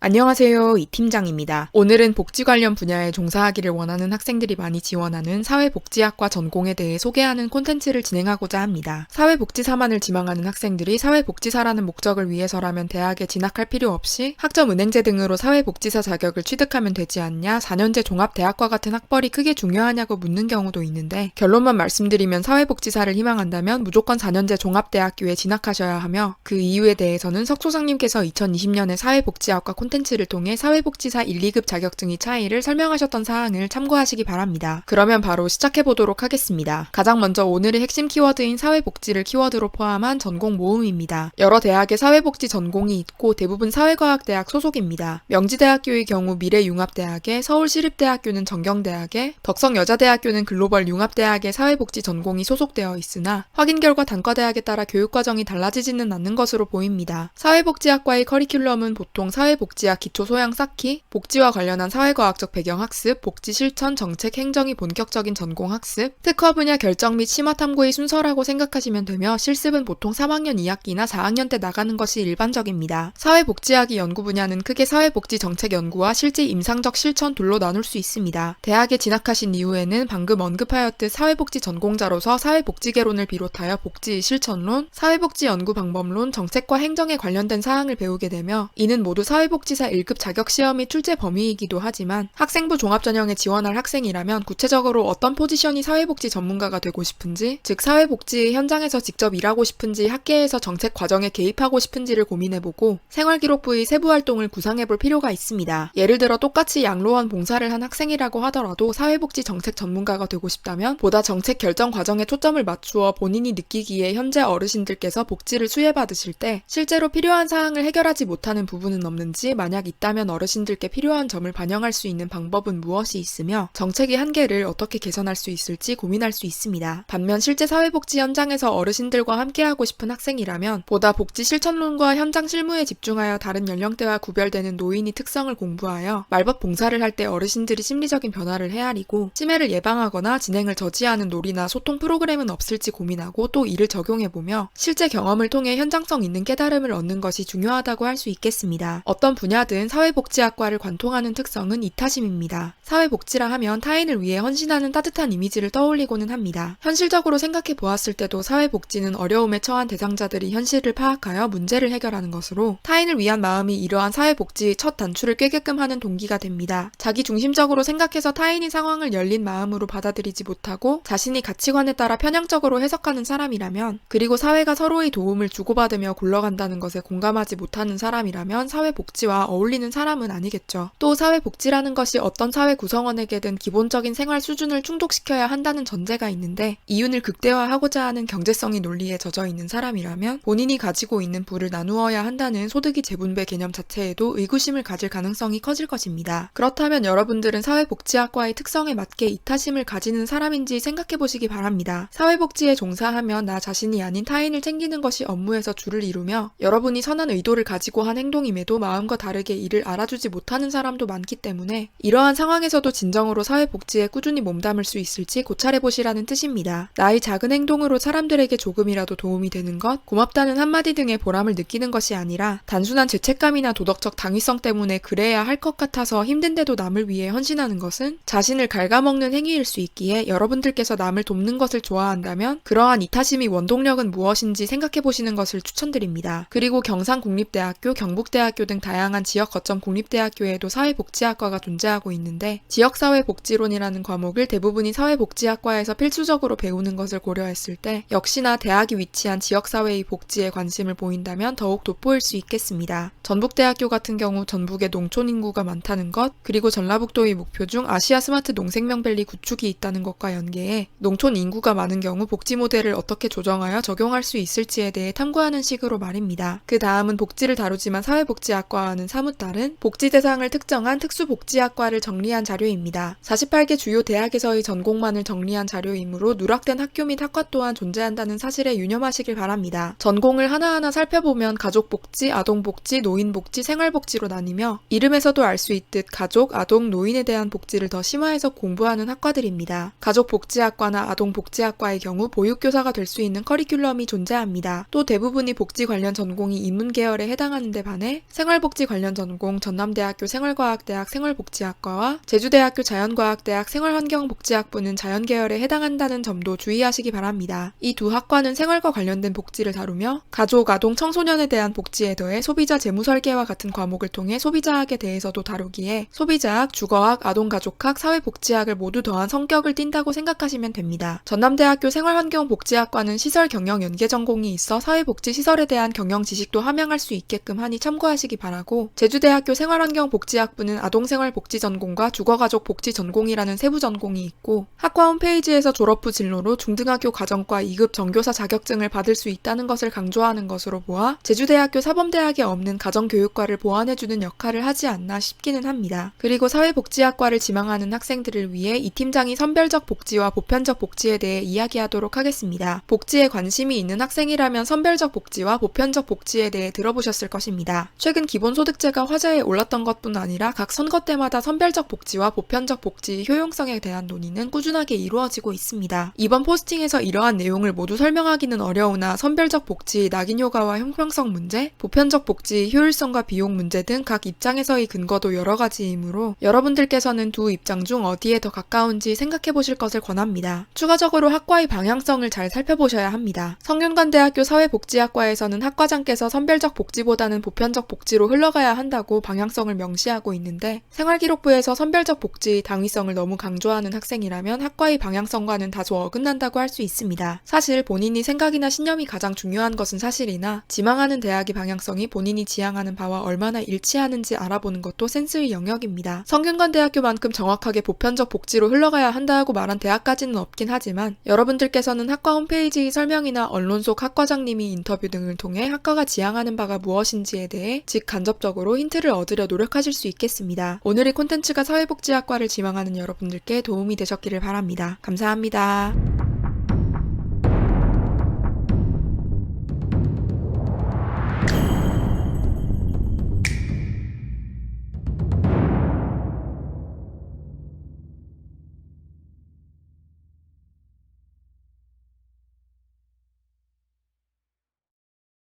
안녕하세요. 이 팀장입니다. 오늘은 복지 관련 분야에 종사하기를 원하는 학생들이 많이 지원하는 사회복지학과 전공에 대해 소개하는 콘텐츠를 진행하고자 합니다. 사회복지사만을 지망하는 학생들이 사회복지사라는 목적을 위해서라면 대학에 진학할 필요 없이 학점 은행제 등으로 사회복지사 자격을 취득하면 되지 않냐, 4년제 종합대학과 같은 학벌이 크게 중요하냐고 묻는 경우도 있는데 결론만 말씀드리면 사회복지사를 희망한다면 무조건 4년제 종합대학교에 진학하셔야 하며 그 이유에 대해서는 석소장님께서 2020년에 사회복지학과 콘텐츠 를 통해 사회복지사 1, 2급 자격증의 차이를 설명하셨던 사항을 참고하시기 바랍니다. 그러면 바로 시작해 보도록 하겠습니다. 가장 먼저 오늘의 핵심 키워드인 사회복지를 키워드로 포함한 전공 모음입니다. 여러 대학의 사회복지 전공이 있고 대부분 사회과학대학 소속입니다. 명지대학교의 경우 미래융합대학에 서울시립대학교는 정경대학에 덕성여자대학교는 글로벌 융합대학의 사회복지 전공이 소속되어 있으나 확인 결과 단과대학에 따라 교육과정이 달라지지는 않는 것으로 보입니다. 사회복지학과의 커리큘럼은 보통 사회복지 학 기초 소양 쌓기, 복지와 관련한 사회과학적 배경 학습, 복지 실천, 정책, 행정이 본격적인 전공 학습, 특화 분야 결정 및 심화 탐구의 순서라고 생각하시면 되며 실습은 보통 3학년 2학기나 4학년 때 나가는 것이 일반적입니다. 사회복지학의 연구 분야는 크게 사회복지 정책 연구와 실제 임상적 실천 둘로 나눌 수 있습니다. 대학에 진학하신 이후에는 방금 언급하였듯 사회복지 전공자로서 사회복지개론을 비롯하여 복지 실천론, 사회복지 연구 방법론, 정책과 행정에 관련된 사항을 배우게 되며 이는 모두 사회복지 사 1급 자격 시험이 출제 범위이기도 하지만 학생부 종합전형에 지원할 학생이라면 구체적으로 어떤 포지션이 사회복지 전문가가 되고 싶은지, 즉 사회복지 현장에서 직접 일하고 싶은지 학계에서 정책 과정에 개입하고 싶은지를 고민해보고 생활기록부의 세부 활동을 구상해볼 필요가 있습니다. 예를 들어 똑같이 양로원 봉사를 한 학생이라고 하더라도 사회복지 정책 전문가가 되고 싶다면 보다 정책 결정 과정에 초점을 맞추어 본인이 느끼기에 현재 어르신들께서 복지를 수혜받으실 때 실제로 필요한 사항을 해결하지 못하는 부분은 없는지 만약 있다면 어르신들께 필요한 점을 반영할 수 있는 방법은 무엇이 있으며 정책의 한계를 어떻게 개선할 수 있을지 고민할 수 있습니다. 반면 실제 사회복지 현장에서 어르신들과 함께하고 싶은 학생이라면 보다 복지 실천론과 현장 실무에 집중하여 다른 연령대와 구별되는 노인의 특성을 공부하여 말벗 봉사를 할 때 어르신들이 심리적인 변화를 헤아리고 치매를 예방하거나 진행을 저지하는 놀이나 소통 프로그램은 없을지 고민하고 또 이를 적용해보며 실제 경험을 통해 현장성 있는 깨달음을 얻는 것이 중요하다고 할 수 있겠습니다. 어떤 분 야든 사회복지학과를 관통하는 특성은 이타심입니다. 사회복지라 하면 타인을 위해 헌신하는 따뜻한 이미지를 떠올리고는 합니다. 현실적으로 생각해 보았을 때도 사회복지는 어려움에 처한 대상자들이 현실을 파악하여 문제를 해결하는 것으로 타인을 위한 마음이 이러한 사회복지의 첫 단추를 꿰게끔 하는 동기가 됩니다. 자기 중심적으로 생각해서 타인의 상황을 열린 마음으로 받아들이지 못하고 자신이 가치관에 따라 편향적으로 해석하는 사람이라면 그리고 사회가 서로의 도움을 주고받으며 굴러간다는 것에 공감하지 못하는 사람이라면 사회복지와 어울리는 사람은 아니겠죠. 또 사회복지라는 것이 어떤 사회 구성원에게든 기본적인 생활 수준을 충족시켜야 한다는 전제가 있는데 이윤을 극대화하고자 하는 경제성이 논리에 젖어 있는 사람이라면 본인이 가지고 있는 부를 나누어야 한다는 소득이 재분배 개념 자체에도 의구심을 가질 가능성이 커질 것입니다. 그렇다면 여러분들은 사회복지학과의 특성에 맞게 이타심을 가지는 사람인지 생각해 보시기 바랍니다. 사회복지에 종사하면 나 자신이 아닌 타인을 챙기는 것이 업무에서 주를 이루며 여러분이 선한 의도를 가지고 한 행동임에도 마음과 다르게 이를 알아주지 못하는 사람도 많기 때문에 이러한 상황에서도 진정으로 사회복지에 꾸준히 몸담을 수 있을지 고찰해 보시라는 뜻입니다. 나의 작은 행동으로 사람들에게 조금이라도 도움이 되는 것, 고맙다는 한마디 등의 보람을 느끼는 것이 아니라 단순한 죄책감이나 도덕적 당위성 때문에 그래야 할 것 같아서 힘든데도 남을 위해 헌신하는 것은 자신을 갉아먹는 행위일 수 있기에 여러분들께서 남을 돕는 것을 좋아한다면 그러한 이타심의 원동력은 무엇인지 생각해 보시는 것을 추천드립니다. 그리고 경상국립대학교, 경북대학교 등 다양한 지역 거점 국립대학교에도 사회복지학과가 존재하고 있는데 지역사회복지론이라는 과목을 대부분이 사회복지학과에서 필수적으로 배우는 것을 고려했을 때 역시나 대학이 위치한 지역사회의 복지에 관심을 보인다면 더욱 돋보일 수 있겠습니다. 전북대학교 같은 경우 전북에 농촌 인구가 많다는 것, 그리고 전라북도의 목표 중 아시아 스마트 농생명밸리 구축이 있다는 것과 연계해 농촌 인구가 많은 경우 복지 모델을 어떻게 조정하여 적용할 수 있을지에 대해 탐구하는 식으로 말입니다. 그 다음은 복지를 다루지만 사회복지학과와는 사뭇 다른 복지 대상을 특정한 특수복지학과를 정리한 자료입니다. 48개 주요 대학에서의 전공만을 정리한 자료이므로 누락된 학교 및 학과 또한 존재한다는 사실에 유념하시길 바랍니다. 전공을 하나하나 살펴보면 가족복지, 아동복지, 노인복지, 생활복지로 나뉘며 이름에서도 알 수 있듯 가족, 아동, 노인에 대한 복지를 더 심화해서 공부하는 학과들입니다. 가족복지학과나 아동복지학과의 경우 보육교사가 될 수 있는 커리큘럼이 존재합니다. 또 대부분이 복지 관련 전공이 인문계열에 해당하는 데 반해 생활복지 관련 전공 전남대학교 생활과학대학 생활복지학과와 제주대학교 자연과학대학 생활환경복지학부는 자연계열에 해당한다는 점도 주의하시기 바랍니다. 이 두 학과는 생활과 관련된 복지를 다루며 가족, 아동, 청소년에 대한 복지에 더해 소비자 재무 설계와 같은 과목을 통해 소비자학에 대해서도 다루기에 소비자학, 주거학, 아동가족학, 사회복지학을 모두 더한 성격을 띈다고 생각하시면 됩니다. 전남대학교 생활환경복지학과는 시설 경영 연계 전공이 있어 사회복지 시설에 대한 경영 지식도 함양할 수 있게끔 하니 참고하시기 바라고 제주대학교 생활환경복지학부는 아동생활복지 전공과 주거가족 복지 전공이라는 세부 전공이 있고 학과 홈페이지에서 졸업 후 진로로 중등학교 과정과 2급 정교사 자격증을 받을 수 있다는 것을 강조하는 것으로 보아 제주대학교 사범대학에 없는 가정교육과를 보완해주는 역할을 하지 않나 싶기는 합니다. 그리고 사회복지학과를 지망하는 학생들을 위해 이 팀장이 선별적 복지와 보편적 복지에 대해 이야기하도록 하겠습니다. 복지에 관심이 있는 학생이라면 선별적 복지와 보편적 복지에 대해 들어보셨을 것입니다. 최근 기본소득 제가 화제에 올랐던 것뿐 아니라 각 선거 때마다 선별적 복지와 보편적 복지 효용성에 대한 논의는 꾸준하게 이루어지고 있습니다. 이번 포스팅에서 이러한 내용을 모두 설명하기는 어려우나 선별적 복지, 낙인 효과와 형평성 문제, 보편적 복지, 효율성과 비용 문제 등 각 입장에서의 근거도 여러 가지이므로 여러분들께서는 두 입장 중 어디에 더 가까운지 생각해 보실 것을 권합니다. 추가적으로 학과의 방향성을 잘 살펴보셔야 합니다. 성균관대학교 사회복지학과에서는 학과장께서 선별적 복지보다는 보편적 복지로 흘러가 야 한다고 방향성을 명시하고 있는데 생활기록부에서 선별적 복지 당위성을 너무 강조하는 학생이라면 학과의 방향성과는 다소 어긋난다고 할 수 있습니다. 사실 본인이 생각이나 신념이 가장 중요한 것은 사실이나 지망하는 대학의 방향성이 본인이 지향하는 바와 얼마나 일치하는지 알아보는 것도 센스의 영역입니다. 성균관대학교만큼 정확하게 보편적 복지로 흘러가야 한다고 말한 대학까지는 없긴 하지만 여러분들께서는 학과 홈페이지 설명이나 언론 속 학과장님이 인터뷰 등을 통해 학과가 지향하는 바가 무엇인지에 대해 직간접 적으로 힌트를 얻으려 노력하실 수 있겠습니다. 오늘의 콘텐츠가 사회복지학과를 지망하는 여러분들께 도움이 되셨기를 바랍니다. 감사합니다.